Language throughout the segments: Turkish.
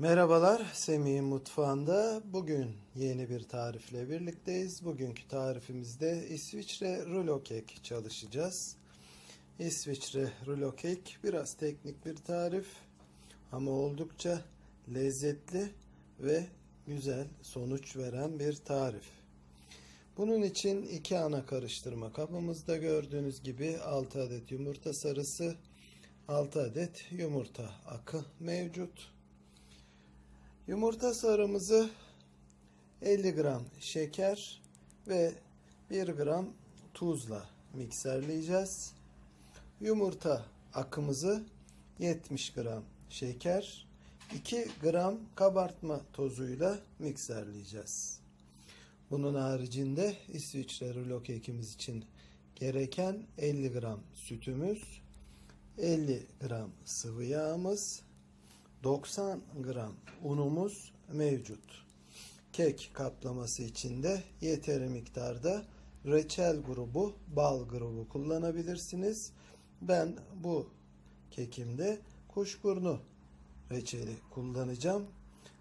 Merhabalar, Semih'in mutfağında. Bugün yeni bir tarifle birlikteyiz. Bugünkü tarifimizde İsviçre rulo kek çalışacağız. İsviçre rulo kek biraz teknik bir tarif ama oldukça lezzetli ve güzel sonuç veren bir tarif. Bunun için iki ana karıştırma kabımızda gördüğünüz gibi 6 adet yumurta sarısı, 6 adet yumurta akı mevcut. Yumurta sarımızı 50 gram şeker ve 1 gram tuzla mikserleyeceğiz. Yumurta akımızı 70 gram şeker, 2 gram kabartma tozuyla mikserleyeceğiz. Bunun haricinde İsviçre rulo kekimiz için gereken 50 gram sütümüz, 50 gram sıvı yağımız, 90 gram unumuz mevcut. Kek kaplaması için de yeteri miktarda reçel grubu, bal grubu kullanabilirsiniz. Ben bu kekimde kuşburnu reçeli kullanacağım.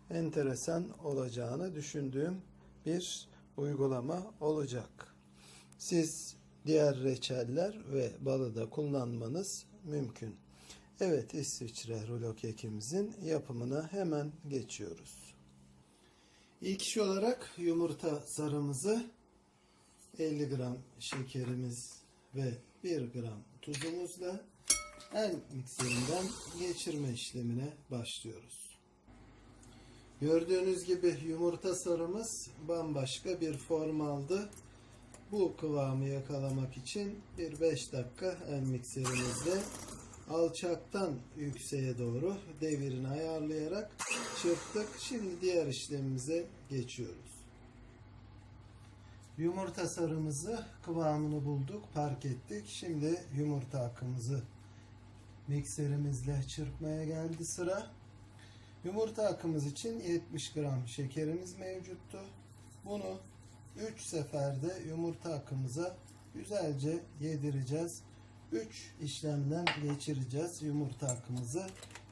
Enteresan olacağını düşündüğüm bir uygulama olacak. Siz diğer reçeller ve balı da kullanmanız mümkün. Evet İsviçre rulo kekimizin yapımına hemen geçiyoruz. İlk iş olarak yumurta sarımızı 50 gram şekerimiz ve 1 gram tuzumuzla el mikserinden geçirme işlemine başlıyoruz. Gördüğünüz gibi yumurta sarımız bambaşka bir form aldı. Bu kıvamı yakalamak için bir 5 dakika el mikserimizde alçaktan yükseğe doğru devirini ayarlayarak çırptık. Şimdi diğer işlemimize geçiyoruz. Yumurta sarımızı kıvamını bulduk, park ettik. Şimdi yumurta akımızı mikserimizle çırpmaya geldi sıra. Yumurta akımız için 70 gram şekerimiz mevcuttu. Bunu 3 seferde yumurta akımıza güzelce yedireceğiz. 3 işlemden geçireceğiz yumurta akımızı.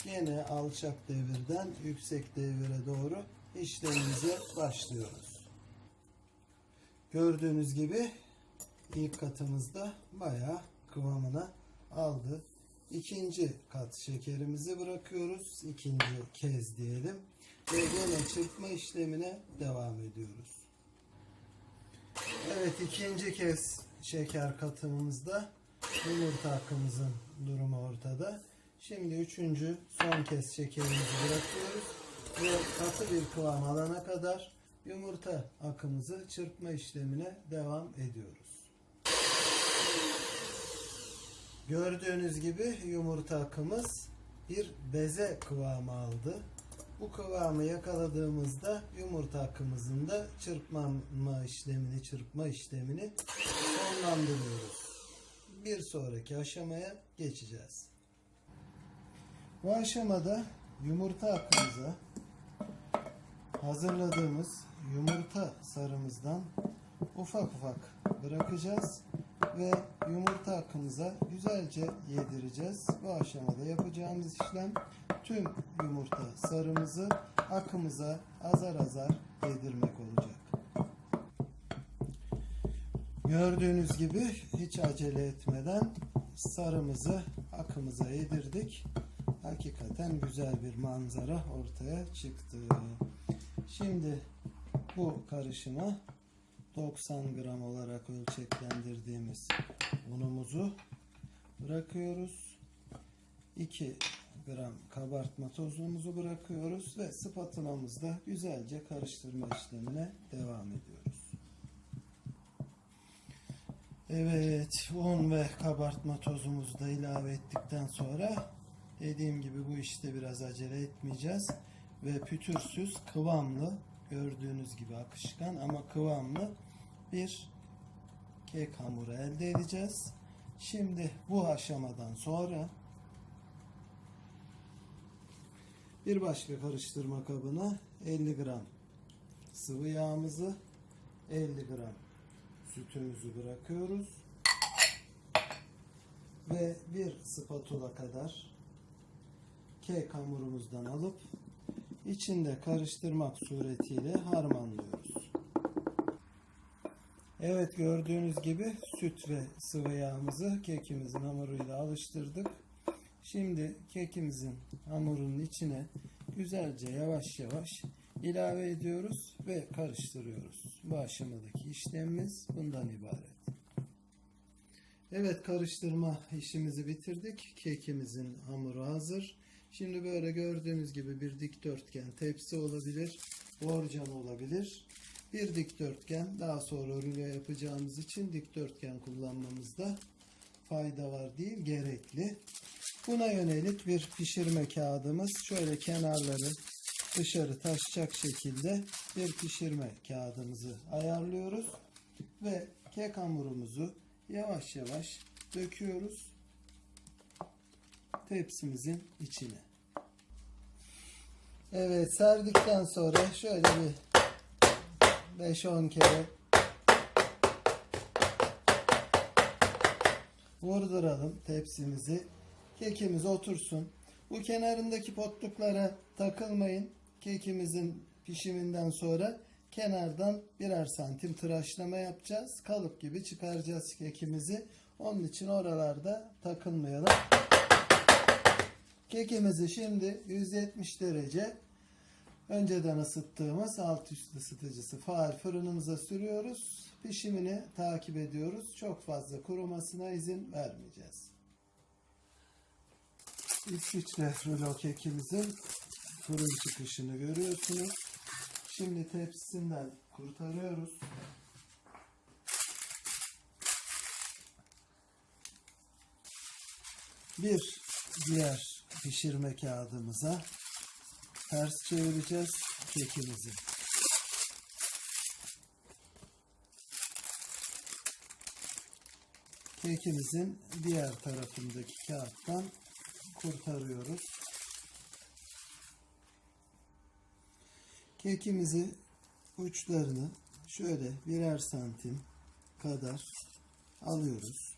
Yine alçak devirden yüksek devire doğru işlemimize başlıyoruz. Gördüğünüz gibi ilk katımızda bayağı kıvamına aldı. İkinci kat şekerimizi bırakıyoruz. İkinci kez diyelim. Ve yine çırpma işlemine devam ediyoruz. Evet ikinci kez şeker katımımızda yumurta akımızın durumu ortada. Şimdi üçüncü son kez şekerimizi bırakıyoruz. Ve katı bir kıvam alana kadar yumurta akımızı çırpma işlemine devam ediyoruz. Gördüğünüz gibi yumurta akımız bir beze kıvamı aldı. Bu kıvamı yakaladığımızda yumurta akımızın da çırpma işlemini, çırpma işlemini sonlandırıyoruz. Bir sonraki aşamaya geçeceğiz. Bu aşamada yumurta akımıza hazırladığımız yumurta sarımızdan ufak ufak bırakacağız ve yumurta akımıza güzelce yedireceğiz. Bu aşamada yapacağımız işlem tüm yumurta sarımızı akımıza azar azar yedirmek Gördüğünüz gibi hiç acele etmeden sarımızı akımıza yedirdik. Hakikaten güzel bir manzara ortaya çıktı. Şimdi bu karışıma 90 gram olarak ölçeklendirdiğimiz unumuzu bırakıyoruz. 2 gram kabartma tozumuzu bırakıyoruz ve spatulamızda güzelce karıştırma işlemine devam ediyoruz. Evet, un ve kabartma tozumuzu da ilave ettikten sonra dediğim gibi bu işte biraz acele etmeyeceğiz ve pütürsüz, kıvamlı, gördüğünüz gibi akışkan ama kıvamlı bir kek hamuru elde edeceğiz. Şimdi bu aşamadan sonra bir başka karıştırma kabına 50 gram sıvı yağımızı 50 gram sütümüzü bırakıyoruz ve bir spatula kadar kek hamurumuzdan alıp içinde karıştırmak suretiyle harmanlıyoruz. Evet gördüğünüz gibi süt ve sıvı yağımızı kekimizin hamuruyla alıştırdık. Şimdi kekimizin hamurunun içine güzelce yavaş yavaş ilave ediyoruz ve karıştırıyoruz. Bu aşamadaki işlemimiz bundan ibaret. Evet karıştırma işimizi bitirdik. Kekimizin hamuru hazır. Şimdi böyle gördüğünüz gibi bir dikdörtgen tepsi olabilir, borcam olabilir. Bir dikdörtgen daha sonra rulo yapacağımız için dikdörtgen kullanmamızda fayda var değil gerekli. Buna yönelik bir pişirme kağıdımız şöyle kenarları dışarı taşacak şekilde bir pişirme kağıdımızı ayarlıyoruz ve kek hamurumuzu yavaş yavaş döküyoruz tepsimizin içine. Evet serdikten sonra şöyle bir 5-10 kere vurduralım tepsimizi. Kekimiz otursun. Bu kenarındaki potluklara takılmayın. Kekimizin pişiminden sonra kenardan birer santim tıraşlama yapacağız. Kalıp gibi çıkaracağız kekimizi. Onun için oralarda takılmayalım. Kekimizi şimdi 170 derece önceden ısıttığımız alt üst ısıtıcısı faal fırınımıza sürüyoruz. Pişimini takip ediyoruz. Çok fazla kurumasına izin vermeyeceğiz. İsviçre rulo kekimizin fırın çıkışını görüyorsunuz. Şimdi tepsisinden kurtarıyoruz. Bir diğer pişirme kağıdımıza ters çevireceğiz kekimizi. Kekimizin diğer tarafındaki kağıttan kurtarıyoruz. Kekimizi uçlarını şöyle birer santim kadar alıyoruz.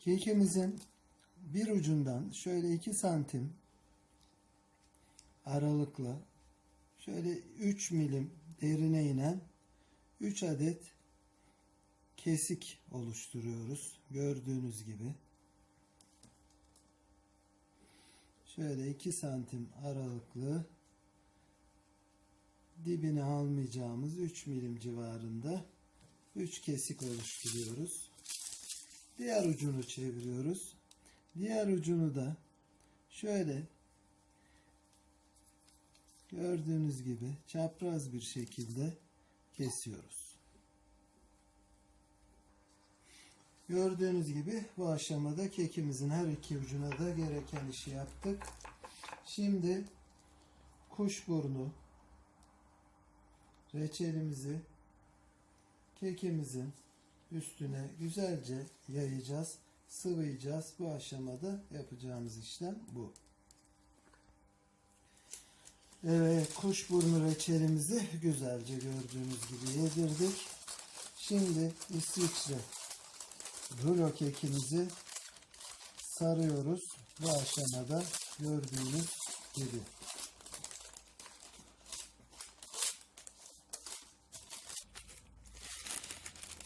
Kekimizin bir ucundan şöyle 2 santim aralıkla şöyle 3 milim derine inen 3 adet kesik oluşturuyoruz. Gördüğünüz gibi. Şöyle 2 santim aralıklı dibine almayacağımız 3 milim civarında 3 kesik oluşturuyoruz. Diğer ucunu çeviriyoruz. Diğer ucunu da şöyle gördüğünüz gibi çapraz bir şekilde kesiyoruz. Gördüğünüz gibi bu aşamada kekimizin her iki ucuna da gereken işi yaptık. Şimdi kuşburnu reçelimizi kekimizin üstüne güzelce yayacağız, sıvayacağız. Bu aşamada yapacağımız işlem bu. Evet, kuşburnu reçelimizi güzelce gördüğünüz gibi yedirdik. Şimdi İsviçre rulo kekimizi sarıyoruz. Bu aşamada gördüğünüz gibi.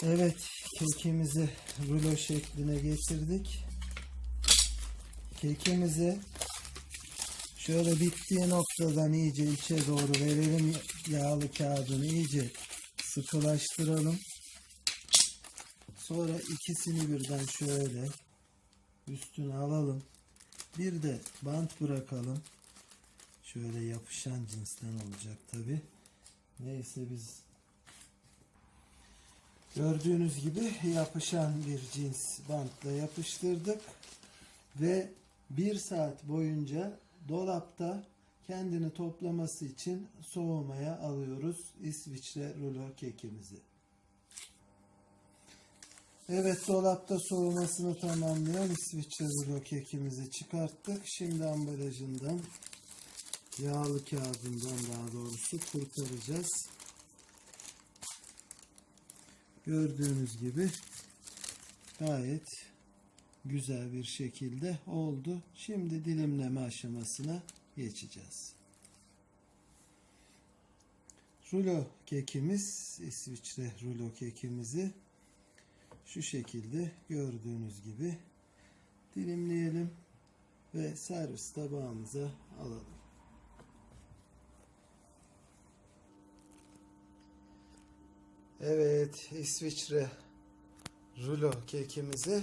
Evet, kekimizi rulo şekline getirdik. Kekimizi şöyle bittiği noktadan iyice içe doğru verelim. Yağlı kağıdını iyice sıkılaştıralım. Sonra ikisini birden şöyle üstüne alalım. Bir de bant bırakalım. Şöyle yapışan cinsten olacak tabi. Neyse biz Gördüğünüz gibi yapışan bir cins bantla yapıştırdık ve bir saat boyunca dolapta kendini toplaması için soğumaya alıyoruz İsviçre rulo kekimizi. Evet dolapta soğumasını tamamlayan İsviçre rulo kekimizi çıkarttık. Şimdi ambalajından yağlı kağıdından daha doğrusu kurtaracağız. Gördüğünüz gibi gayet güzel bir şekilde oldu. Şimdi dilimleme aşamasına geçeceğiz. Rulo kekimiz, İsviçre rulo kekimizi şu şekilde gördüğünüz gibi dilimleyelim ve servis tabağımıza alalım. Evet, İsviçre rulo kekimizi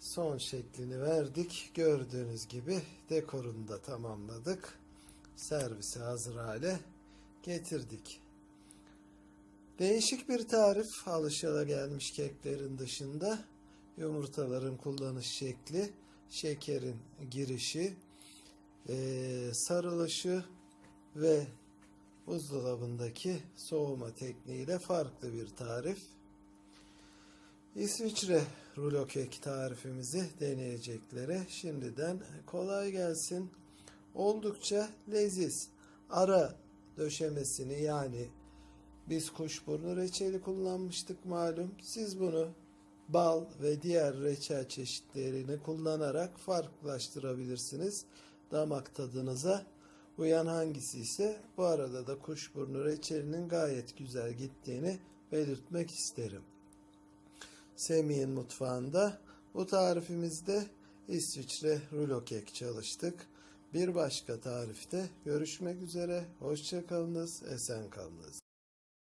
son şeklini verdik. Gördüğünüz gibi dekorunu da tamamladık. Servise hazır hale getirdik. Değişik bir tarif alışılagelmiş keklerin dışında yumurtaların kullanış şekli, şekerin girişi, eee, sarılışı ve buzdolabındaki soğuma tekniğiyle farklı bir tarif. İsviçre rulo kek tarifimizi deneyeceklere şimdiden kolay gelsin. Oldukça leziz. Ara döşemesini yani biz kuşburnu reçeli kullanmıştık malum. Siz bunu bal ve diğer reçel çeşitlerini kullanarak farklılaştırabilirsiniz. Damak tadınıza uyan hangisi ise bu arada da kuşburnu reçelinin gayet güzel gittiğini belirtmek isterim. Semih'in mutfağında bu tarifimizde İsviçre rulo kek çalıştık. Bir başka tarifte görüşmek üzere. Hoşça kalınız, esen kalınız.